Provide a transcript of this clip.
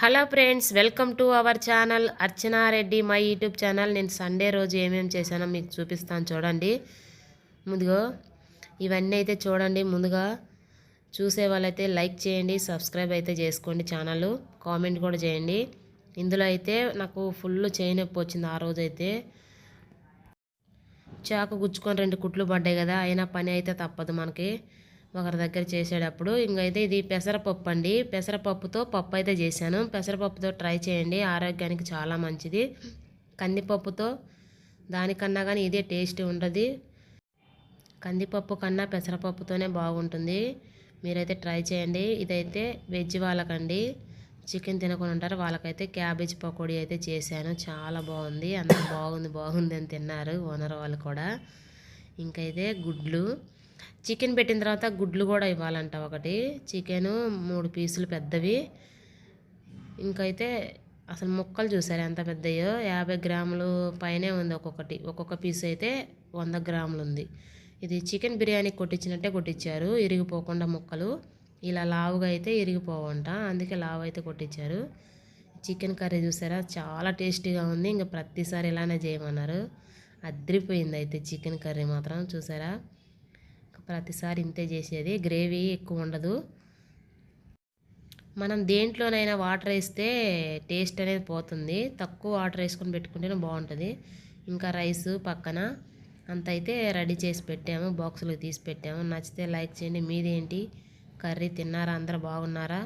Hello friends welcome to our channel Archana Reddy my YouTube channel. నేను Sunday రోజు ఏమేమి చేశానో మీకు చూపిస్తాను చూడండి. ముందుగా ఇవన్నీ అయితే చూడండి. ముందుగా చూసే వాళ్ళైతే లైక్ చేయండి సబ్స్క్రైబ్ అయితే చేసుకోండి ఛానల్. కామెంట్ కూడా చేయండి. ఇందులో అయితే నాకు ఫుల్ చేయి నొప్పి వచ్చింది ఆ రోజు అయితే. చాకు గుచ్చుకొని రెండు కుట్లు పడ్డాయి కదా అయినా పని అయితే తప్పదు మనకి. ఒకరి దగ్గర చేసేటప్పుడు ఇంకైతే ఇది పెసరపప్పు అండి. పెసరపప్పుతో పప్పు అయితే చేశాను. పెసరపప్పుతో ట్రై చేయండి. ఆరోగ్యానికి చాలా మంచిది. కందిపప్పుతో దానికన్నా కానీ ఇదే టేస్ట్ ఉంటుంది కందిపప్పు కన్నా పెసరపప్పుతోనే బాగుంటుంది. మీరైతే ట్రై చేయండి. ఇదైతే వెజ్ వాళ్ళకండి. చికెన్ తినకుండా ఉంటారు. వాళ్ళకైతే క్యాబేజ్ పకోడీ అయితే చేశాను. చాలా బాగుంది. అందరూ బాగుంది బాగుంది అని తిన్నారు. ఓనర్ వాళ్ళు కూడా. ఇంకైతే గుడ్లు. చికెన్ పెట్టిన తర్వాత గుడ్లు కూడా ఇవ్వాలంట ఒకటి. చికెను మూడు పీసులు పెద్దవి. ఇంకైతే అసలు ముక్కలు చూసారు ఎంత పెద్దయో? యాభై గ్రాములు పైనే ఉంది ఒక్కొక్కటి. ఒక్కొక్క పీస్ అయితే వంద గ్రాములు ఉంది. ఇది చికెన్ బిర్యానీ కొట్టించినట్టే కొట్టించారు. ఇరిగిపోకుండా ముక్కలు. ఇలా లావుగా అయితే ఇరిగిపోవంట. అందుకే లావు అయితే కొట్టించారు. చికెన్ కర్రీ చూసారా? చాలా టేస్టీగా ఉంది. ఇంకా ప్రతిసారి ఇలానే చేయమన్నారు. అద్రిపోయింది అయితే చికెన్ కర్రీ మాత్రం. చూసారా? ప్రతిసారి ఇంతే చేసేది. గ్రేవీ ఎక్కువ ఉండదు. మనం దేంట్లోనైనా వాటర్ వేస్తే టేస్ట్ అనేది పోతుంది. తక్కువ వాటర్ వేసుకొని పెట్టుకుంటేనే బాగుంటుంది. ఇంకా రైస్ పక్కన అంత అయితే రెడీ చేసి పెట్టాము. బాక్సులకు తీసి పెట్టాము. నచ్చితే లైక్ చేయండి. మీదేంటి? కర్రీ తిన్నారా? అందరూ బాగున్నారా?